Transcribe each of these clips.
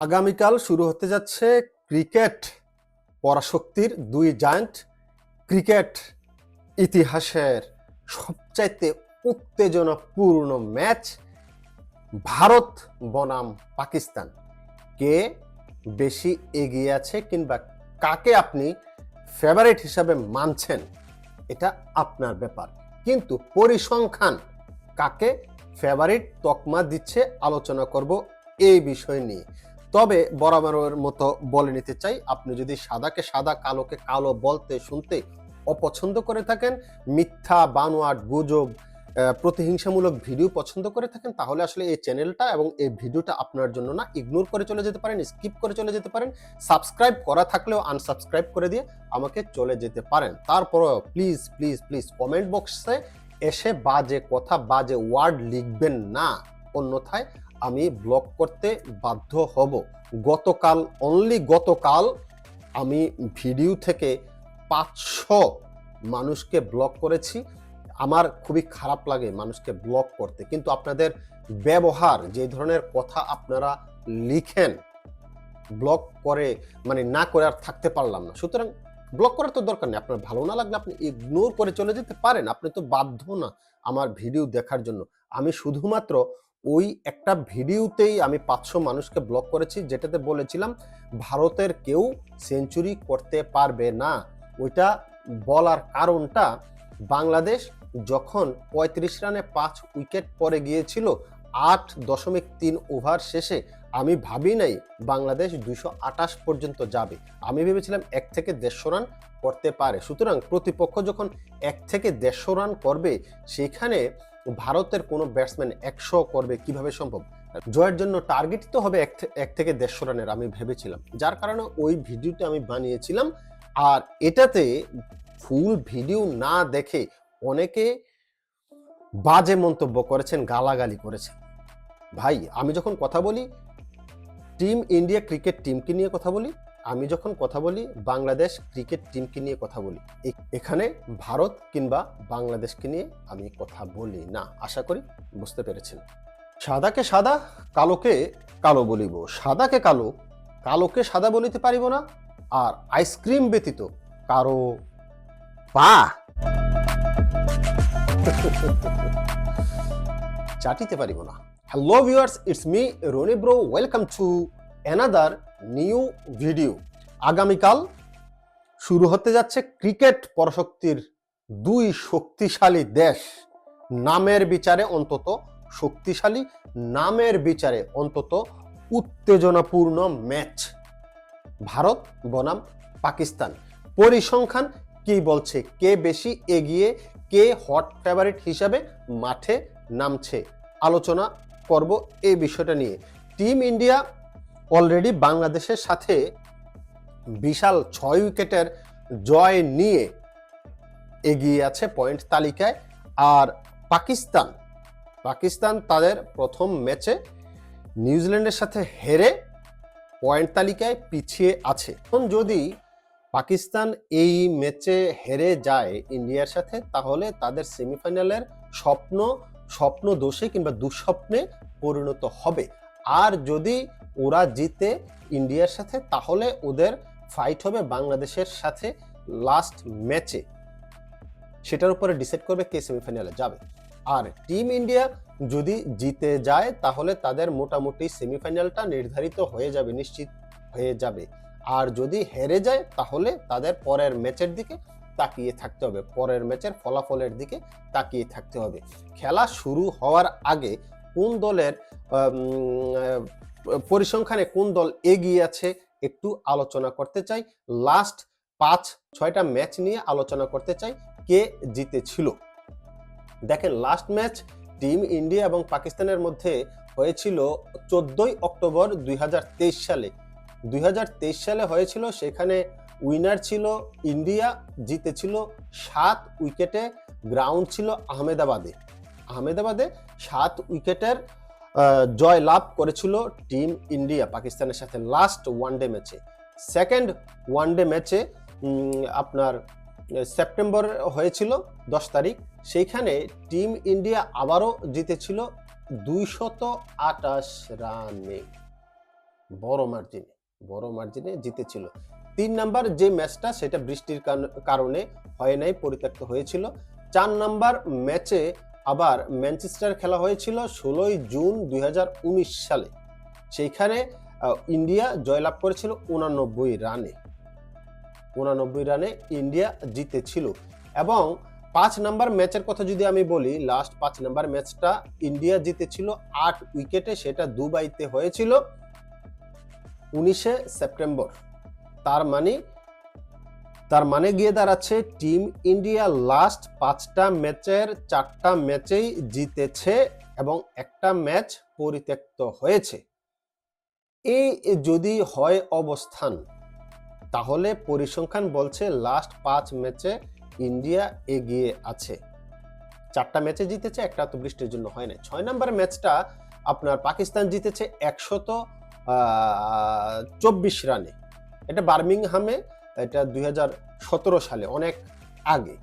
আগামীকাল শুরু হতে যাচ্ছে ক্রিকেট পরাশক্তির দুই জায়ান্ট। ক্রিকেট ইতিহাসের সবচাইতে উত্তেজনাপূর্ণ ম্যাচ ভারত, বনাম, পাকিস্তান। কে বেশি এগিয়ে আছে কিংবা কাকে আপনি ফেভারিট হিসাবে মানছেন, এটা আপনার ব্যাপার। কিন্তু পরিসংখ্যান কাকে ফেভারিট তকমা দিচ্ছে আলোচনা করব এই বিষয় নিয়ে। তবে বরাবরের মতো বলে নিতে চাই, আপনি যদি সাদাকে সাদা, কালোকে কালো বলতে, শুনতে অপছন্দ করে থাকেন, মিথ্যা, বানোয়াট, গুজব প্রতিহিংসামূলক ভিডিও পছন্দ করে থাকেন, তাহলে আসলে এই চ্যানেলটা এবং এই ভিডিওটা আপনার জন্য না ইগনোর করে চলে যেতে পারেন স্কিপ করে চলে যেতে পারেন সাবস্ক্রাইব করা থাকলেও আনসাবস্ক্রাইব করে দিয়ে আমাকে চলে যেতে পারেন। তারপরও প্লিজ প্লিজ প্লিজ কমেন্ট বক্সে এসে বাজে কথা, বাজে ওয়ার্ড লিখবেন না। অন্যথায় আমি ব্লক করতে বাধ্য হব। গতকাল অনলি গতকাল আমি ভিডিও থেকে পাঁচশো মানুষকে ব্লক করেছি। আমার খুবই খারাপ লাগে মানুষকে ব্লক করতে। কিন্তু আপনাদের ব্যবহার, যে ধরনের কথা আপনারা লিখেন, ব্লক করে মানে না করে আর থাকতে পারলাম না। সুতরাং ব্লক করার তো দরকার নেই। আপনার ভালো না লাগলে আপনি ইগনোর করে চলে যেতে পারেন। আপনি তো বাধ্য না আমার ভিডিও দেখার জন্য। আমি শুধুমাত্র ওই একটা ভিডিওতেই আমি পাঁচশো মানুষকে ব্লক করেছি, যেটাতে বলেছিলাম, ভারতের কেউ সেঞ্চুরি করতে পারবে না। ওইটা বলার কারণটা, বাংলাদেশ যখন পঁয়ত্রিশ রানে পাঁচ উইকেট পরে গিয়েছিল, আট দশমিক তিন ওভার শেষে, আমি ভাবি নাই বাংলাদেশ দুশো আটাশ পর্যন্ত যাবে। আমি ভেবেছিলাম এক থেকে দেড়শো রান করতে পারে। সুতরাং প্রতিপক্ষ যখন এক থেকে দেড়শো রান করবে, সেখানে ভারতের কোনো ব্যাটসম্যান একশো করবে কীভাবে সম্ভব? জয়ের জন্য টার্গেট তো হবে এক থেকে দেড়শো রানের, আমি ভেবেছিলাম। যার কারণে ওই ভিডিওটা আমি বানিয়েছিলাম। আর এটাতে ফুল ভিডিও না দেখে অনেকে বাজে মন্তব্য করেছেন, গালাগালি করেছেন। ভাই, আমি যখন কথা বলি টিম ইন্ডিয়া ক্রিকেট টিমকে নিয়ে কথা বলি আমি যখন কথা বলি, বাংলাদেশ ক্রিকেট টিমকে নিয়ে কথা বলি। এখানে ভারত কিংবা বাংলাদেশকে নিয়ে আমি কথা বলি না। আশা করি বুঝতে পেরেছেন। সাদাকে সাদা, কালোকে কালো বলিব। সাদাকে কালো, কালোকে সাদা বলিতে পারিব না। আর আইসক্রিম ব্যতীত কারও পা। চাটিতে পারিব না। Hello viewers it's me Roni bro welcome to another new video. আগামীকাল শুরু হতে যাচ্ছে ক্রিকেট পরশক্তির দুই শক্তিশালী দেশ। নামের বিচারে অন্তত শক্তিশালী, নামের বিচারে অন্তত উত্তেজনাপূর্ণ ম্যাচ। ভারত বনাম পাকিস্তান। পরিসংখ্যান, কি বলছে? কে বেশি এগিয়ে, কে হট ফেভারিট হিসাবে মাঠে নামছে? আলোচনা করব এই বিষয়টা নিয়ে। টিম ইন্ডিয়া অলরেডি বাংলাদেশের সাথে বিশাল ছয় উইকেটের জয় নিয়ে এগিয়ে আছে পয়েন্ট তালিকায়। আর পাকিস্তান পাকিস্তান তাদের প্রথম ম্যাচে নিউজিল্যান্ডের সাথে হেরে পয়েন্ট তালিকায় পিছিয়ে আছে। এখন যদি পাকিস্তান এই ম্যাচে হেরে যায় ইন্ডিয়ার সাথে, তাহলে তাদের সেমিফাইনালের স্বপ্ন স্বপ্ন দোষে কিংবা দুঃস্বপ্নে পরিণত হবে। আর যদি ওরা জিতে ইন্ডিয়ার সাথে, তাহলে ওদের ফাইট হবে বাংলাদেশের সাথে লাস্ট ম্যাচে সেটার উপরে ডিসাইড করবে কে সেমিফাইনালে যাবে। আর টিম ইন্ডিয়া যদি জিতে যায়, তাহলে তাদের মোটামুটি সেমিফাইনালটা নির্ধারিত হয়ে যাবে, নিশ্চিত হয়ে যাবে। আর যদি হেরে যায়, তাহলে তাদের পরের ম্যাচের দিকে তাকিয়ে থাকতে হবে। পরের ম্যাচের ফলাফলের দিকে তাকিয়ে থাকতে হবে। খেলা শুরু হওয়ার আগে কোন দলের পরিসংখ্যানে কোন দল এগিয়ে আছে একটু আলোচনা করতে চাই। লাস্ট পাঁচ, ছয়টা ম্যাচ নিয়ে আলোচনা করতে চাই, কে জিতেছিল? দেখেন, লাস্ট ম্যাচ টিম ইন্ডিয়া এবং পাকিস্তানের মধ্যে হয়েছিল চোদ্দই অক্টোবর দুই হাজার তেইশ সালে। দুই হাজার তেইশ সালে হয়েছিল, সেখানে উইনার ছিল ইন্ডিয়া, জিতেছিল সাত উইকেটে, গ্রাউন্ড ছিল আহমেদাবাদে। আহমেদাবাদে সাত উইকেটের জয় লাভ করেছিল টিম ইন্ডিয়া পাকিস্তানের সাথে লাস্ট ওয়ানডে ম্যাচে সেকেন্ড ওয়ানডে ম্যাচে আপনার সেপ্টেম্বর হয়েছিল দশ তারিখ। সেইখানে টিম ইন্ডিয়া আবারও জিতেছিল দুইশত আটাশ রানে। বড় মার্জিনে বড় মার্জিনে জিতেছিল। তিন নাম্বার যে ম্যাচটা সেটা বৃষ্টির কারণে হয় নাই, পরিত্যক্ত হয়েছিল। চার নাম্বার ম্যাচে আবার ম্যানচেস্টার খেলা হয়েছিল ষোলোই জুন দুই হাজার উনিশ সালে। সেইখানে ইন্ডিয়া জয়লাভ করেছিল উনানব্বই রানে। উনানব্বই রানে ইন্ডিয়া জিতেছিল। এবং পাঁচ নাম্বার ম্যাচের কথা যদি আমি বলি লাস্ট পাঁচ নাম্বার ম্যাচটা ইন্ডিয়া জিতেছিল আট উইকেটে, সেটা দুবাইতে হয়েছিল উনিশে সেপ্টেম্বর। তার মানে তার মানে গিয়ে দাঁড়াচ্ছে টিম ইন্ডিয়া লাস্ট পাঁচটা ম্যাচের চারটা ম্যাচেই জিতেছে এবং একটা ম্যাচ পরিত্যক্ত হয়েছে। এই যদি হয় অবস্থান, তাহলে পরিসংখ্যান বলছে লাস্ট পাঁচ ম্যাচে ইন্ডিয়া এগিয়ে আছে। চারটা ম্যাচে জিতেছে, একটা তো বৃষ্টির জন্য হয় না ছয় নম্বর ম্যাচটা আপনার পাকিস্তান জিতেছে একশত চব্বিশ রানে। এটা বার্মিংহামে এটা দুই হাজার সতেরো সালে, অনেক আগে।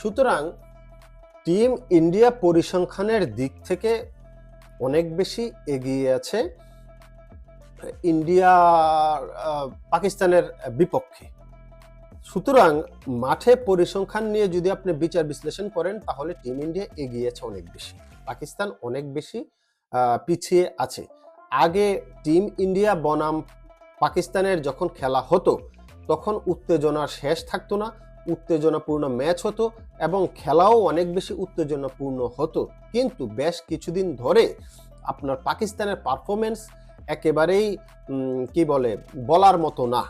সুতরাং টিম ইন্ডিয়া পরিসংখ্যানের দিক থেকে অনেক বেশি এগিয়ে আছে, ইন্ডিয়া পাকিস্তানের বিপক্ষে। সুতরাং মাঠে পরিসংখ্যান নিয়ে যদি আপনি বিচার বিশ্লেষণ করেন, তাহলে টিম ইন্ডিয়া এগিয়ে আছে অনেক বেশি। পাকিস্তান অনেক বেশি পিছিয়ে আছে। আগে টিম ইন্ডিয়া বনাম পাকিস্তানের যখন খেলা হতো তখন উত্তেজনার শেষ থাকতো না, উত্তেজনাপূর্ণ ম্যাচ হতো এবং খেলাও অনেক বেশি উত্তেজনাপূর্ণ হতো। কিন্তু বেশ কিছুদিন ধরে আপনার পাকিস্তানের পারফরমেন্স একেবারেই কি বলে, বলার মতো না।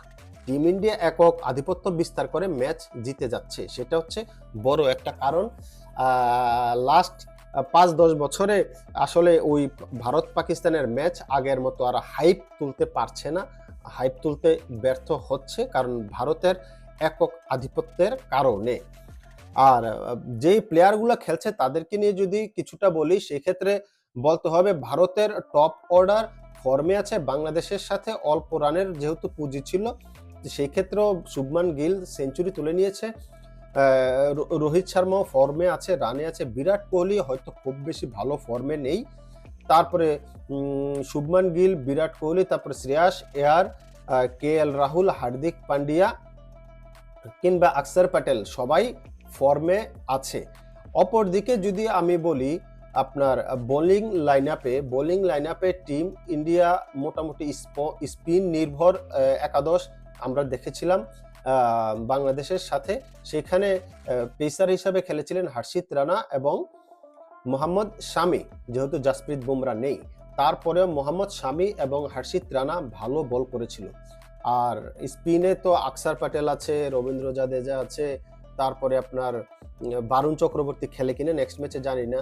টিম ইন্ডিয়া একক আধিপত্য বিস্তার করে ম্যাচ জিতে যাচ্ছে। সেটা হচ্ছে বড় একটা কারণ। লাস্ট পাঁচ দশ বছরে আসলে ওই ভারত পাকিস্তানের ম্যাচ আগের মতো আর হাইপ তুলতে পারছে না। হাইপ তুলতে ব্যর্থ হচ্ছে কারণ ভারতের একক আধিপত্যের কারণে। আর যেই প্লেয়ারগুলো খেলছে তাদেরকে নিয়ে যদি কিছুটা বলি, সেক্ষেত্রে বলতে হবে ভারতের টপ অর্ডার ফর্মে আছে বাংলাদেশের সাথে অল্প রানের যেহেতু পুঁজি ছিল সেই ক্ষেত্রেও শুভমান গিল সেঞ্চুরি তুলে নিয়েছে। রোহিত শর্মাও ফর্মে আছে, রানে আছে। বিরাট কোহলি হয়তো খুব বেশি ভালো ফর্মে নেই। তারপরে শুভমান গিল, বিরাট কোহলি, তারপরে শ্রেয়াস, এয়ার কে এল রাহুল, হার্দিক পান্ডিয়া কিংবা আকসার প্যাটেল, সবাই ফর্মে আছে। অপরদিকে যদি আমি বলি, আপনার বোলিং লাইন আপে বোলিং লাইন আপে টিম ইন্ডিয়া মোটামুটি স্পিন নির্ভর একাদশ আমরা দেখেছিলাম বাংলাদেশের সাথে। সেখানে পেসার হিসাবে খেলেছিলেন হর্ষিত রানা এবং মোহাম্মদ শামি, যেহেতু জাসপ্রীত বুমরা নেই, তারপরেও মোহাম্মদ শামি এবং হর্ষিত রানা ভালো বল করেছিল। আর স্পিনে তো আকসার প্যাটেল আছে, রবীন্দ্র জাদেজা আছে, তারপরে আপনার বারুণ চক্রবর্তী খেলে কিনা নেক্সট ম্যাচে জানি না।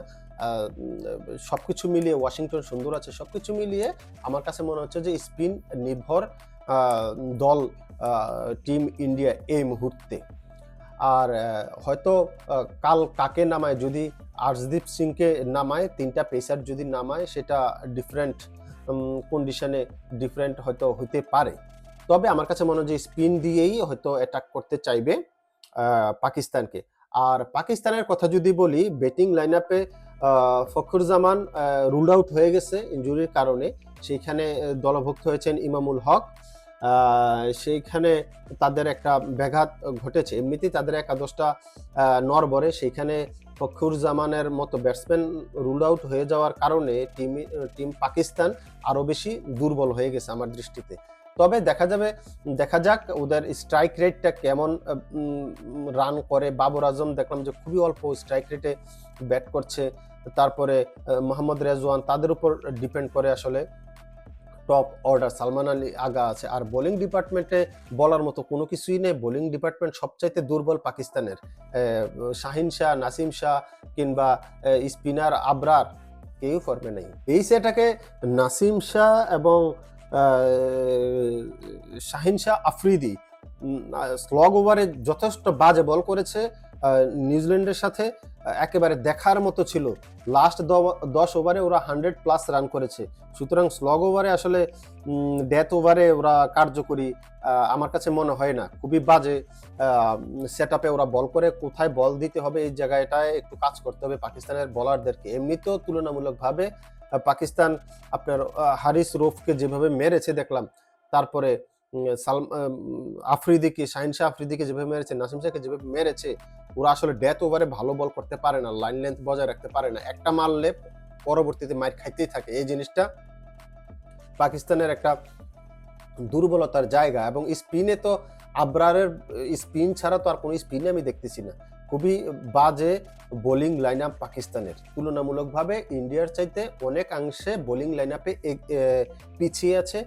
সব কিছু মিলিয়ে, ওয়াশিংটন সুন্দর আছে সব কিছু মিলিয়ে আমার কাছে মনে হচ্ছে যে স্পিন নির্ভর দল টিম ইন্ডিয়া এই মুহূর্তে। আর হয়তো কাল কাকে নামায় যদি আর্শদীপ সিংকে নামায়, তিনটা পেসার যদি নামায়, সেটা ডিফারেন্ট কন্ডিশনে ডিফারেন্ট হয়তো হতে পারে। তবে আমার কাছে মনে হয় যে স্পিন দিয়েই হয়তো অ্যাটাক করতে চাইবে পাকিস্তানকে। আর পাকিস্তানের কথা যদি বলি ব্যাটিং লাইন আপে ফখরুজ্জামান রুল আউট হয়ে গেছে ইনজুরির কারণে। সেইখানে দলভুক্ত হয়েছেন ইমামুল হক। সেইখানে তাদের একটা ব্যাঘাত ঘটেছে। এমনিতেই তাদের একাদশটা নরবরে। সেইখানে ফখরুজ্জামানের মতো ব্যাটসম্যান রুল আউট হয়ে যাওয়ার কারণে টিম টিম পাকিস্তান আরও বেশি দুর্বল হয়ে গেছে আমার দৃষ্টিতে। তবে দেখা যাবে, দেখা যাক ওদের স্ট্রাইক রেটটা কেমন রান করে। বাবর আজম দেখলাম যে খুবই অল্প স্ট্রাইক রেটে ব্যাট করছে। তারপরে মোহাম্মদ রেজওয়ান তাদের উপর ডিপেন্ড করে আসলে। টপ অর্ডার সালমান আলী আগা আছে। আর বোলিং ডিপার্টমেন্টে বলার মতো কোনো কিছুই নেই। বোলিং ডিপার্টমেন্ট সবচাইতে দুর্বল পাকিস্তানের। শাহিন শাহ, নাসিম শাহ কিংবা স্পিনার আবরার কেউ ফর্মে নেই। এই সেটাকে নাসিম শাহ এবং শাহিন শাহ আফ্রিদি স্লগ ওভারে যথেষ্ট বাজে বল করেছে নিউজিল্যান্ডের সাথে। একেবারে দেখার মতো ছিল। লাস্ট দশ ওভারে ওরা হান্ড্রেড প্লাস রান করেছে। সুতরাং স্লগ ওভারে আসলে ডেথ ওভারে ওরা কার্যকরী আমার কাছে মনে হয় না। খুবই বাজে সেট আপে ওরা বল করে, কোথায় বল দিতে হবে এই জায়গাটায় একটু কাজ করতে হবে পাকিস্তানের বলারদেরকে এমনিতেও তুলনামূলকভাবে পাকিস্তান আপনার হারিস রোফকে যেভাবে মেরেছে দেখলাম, তারপরে সালম আফ্রিদিকে শাহিন শাহ আফ্রিদিকে যেভাবে মেরেছে, নাসিম শাহকে যেভাবে মেরেছে, ওরা আসলে ডেথ ওভারে ভালো বল করতে পারে না লাইন লেন্থ বজায় রাখতে পারে না। একটা মারলে পরবর্তীতে মার খাইতেই থাকে। এই জিনিসটা পাকিস্তানের একটা দুর্বলতার জায়গা এবং স্পিনে তো আবরারের স্পিন ছাড়া তো আর কোনো স্পিনে আমি দেখতেছি না। খুবই বাজে বোলিং লাইন আপ পাকিস্তানের। তুলনামূলকভাবে ইন্ডিয়ার চাইতে অনেকাংশে বোলিং লাইন আপে পিছিয়ে আছে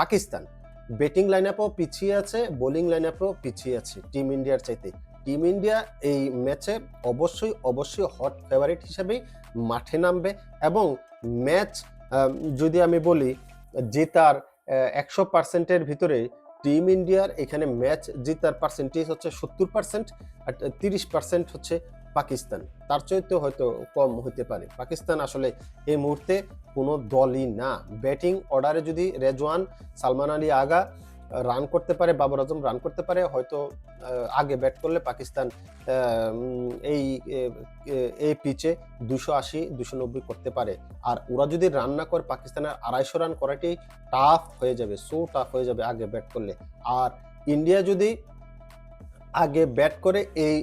পাকিস্তান। ব্যাটিং লাইন আপও পিছিয়ে আছে বোলিং লাইন আপও পিছিয়ে আছে টিম ইন্ডিয়ার চাইতে। টিম ইন্ডিয়া এই ম্যাচে অবশ্যই অবশ্যই হট ফেভারিট হিসেবেই মাঠে নামবে এবং ম্যাচ যদি আমি বলি, জেতার একশো পার্সেন্টের ভিতরে টিম ইন্ডিয়ার এখানে ম্যাচ জেতার পার্সেন্টেজ হচ্ছে সত্তর পার্সেন্ট আর তিরিশ পার্সেন্ট হচ্ছে পাকিস্তান। তার চাইতেও হয়তো কম হতে পারে। পাকিস্তান আসলে এই মুহূর্তে কোনো দলই না। ব্যাটিং অর্ডারে যদি রেজওয়ান সালমান আলী আগা রান করতে পারে, বাবর আজম রান করতে পারে, হয়তো আগে ব্যাট করলে পাকিস্তান এই এই পিচে দুশো আশি, দুশো নব্বই করতে পারে। আর ওরা যদি রান না করে, পাকিস্তানের আড়াইশো রান করাটাই টাফ হয়ে যাবে। সো টাফ হয়ে যাবে আগে ব্যাট করলে। আর ইন্ডিয়া যদি আগে ব্যাট করে এই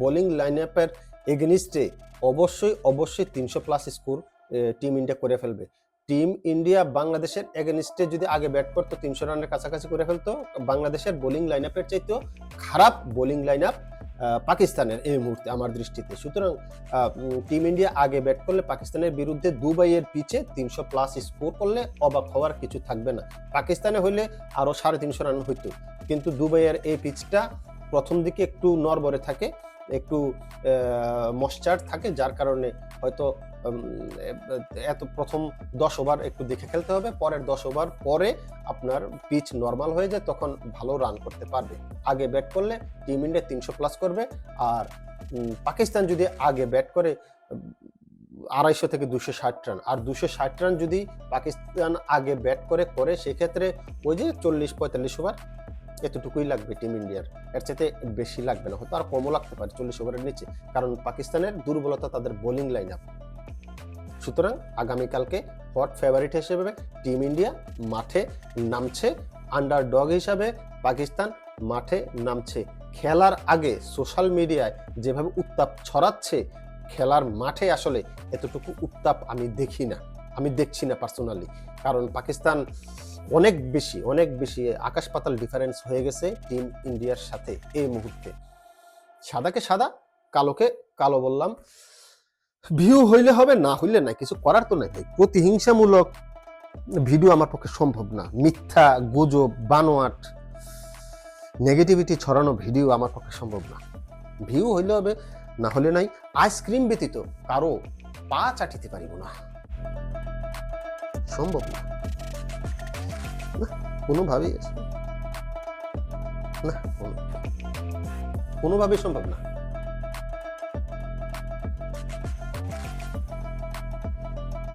বোলিং লাইন আপের এগেনিস্টে অবশ্যই অবশ্যই তিনশো প্লাস স্কোর টিম ইন্ডিয়া করে ফেলবে। টিম ইন্ডিয়া বাংলাদেশের এগেনিস্টে যদি আগে ব্যাট করতো, তিনশো রানের কাছাকাছি করে ফেলতো, বাংলাদেশের বোলিং লাইন আপের চাইতেও খারাপ বোলিং লাইন আপ পাকিস্তানের এই মুহূর্তে আমার দৃষ্টিতে। সুতরাং টিম ইন্ডিয়া আগে ব্যাট করলে পাকিস্তানের বিরুদ্ধে দুবাইয়ের পিচে তিনশো প্লাস স্কোর করলে অবাক হওয়ার কিছু থাকবে না। পাকিস্তানে হইলে আরও সাড়ে তিনশো রান হইতো। কিন্তু দুবাইয়ের এই পিচটা প্রথম দিকে একটু নরবরে থাকে, একটু মশ্চার থাকে, যার কারণে হয়তো এত প্রথম দশ ওভার একটু দেখে খেলতে হবে, পরের দশ ওভার পরে আপনার পিচ নর্মাল হয়ে যায়, তখন ভালো রান করতে পারবে। আগে ব্যাট করলে টিম ইন্ডিয়া তিনশো প্লাস করবে, আর পাকিস্তান যদি আগে ব্যাট করে আড়াইশো থেকে দুশো ষাট রান আর দুশো ষাট রান যদি পাকিস্তান আগে ব্যাট করে করে সেক্ষেত্রে ওই যে চল্লিশ পঁয়তাল্লিশ ওভার এতটুকুই লাগবে টিম ইন্ডিয়ার। এর চাইতে বেশি লাগবে না, হয়তো আর কমও লাগতে পারে, চল্লিশ ওভারের নিচে। কারণ পাকিস্তানের দুর্বলতা তাদের বোলিং লাইন আপ সুতরাং আগামীকালকে হট ফেভারিট হিসেবে টিম ইন্ডিয়া মাঠে নামছে। আন্ডার ডগ হিসাবে পাকিস্তান মাঠে নামছে। খেলার আগে সোশ্যাল মিডিয়ায় যেভাবে উত্তাপ ছড়াচ্ছে, খেলার মাঠে আসলে এতটুকু উত্তাপ আমি দেখি না। আমি দেখছি না পার্সোনালি কারণ পাকিস্তান অনেক বেশি অনেক বেশি আকাশ পাতাল ডিফারেন্স হয়ে গেছে টিম ইন্ডিয়ার সাথে এই মুহূর্তে। সাদাকে সাদা, কালোকে কালো বললাম। ভিউ হইলে হবে, না হইলে না কিছু করার তো নাই। ভাই প্রতিহিংসামূলক ভিডিও আমার পক্ষে সম্ভব না। মিথ্যা, গুজব, বানোয়াট নেগেটিভিটি ছড়ানো ভিডিও আমার পক্ষে সম্ভব না। ভিউ হইলে হবে, না হলে নাই। আইসক্রিম ব্যতীত কারও পা চাটিতে পারিব না। সম্ভব না। না, কোনোভাবেই না কোনো- কোনোভাবেই সম্ভব না।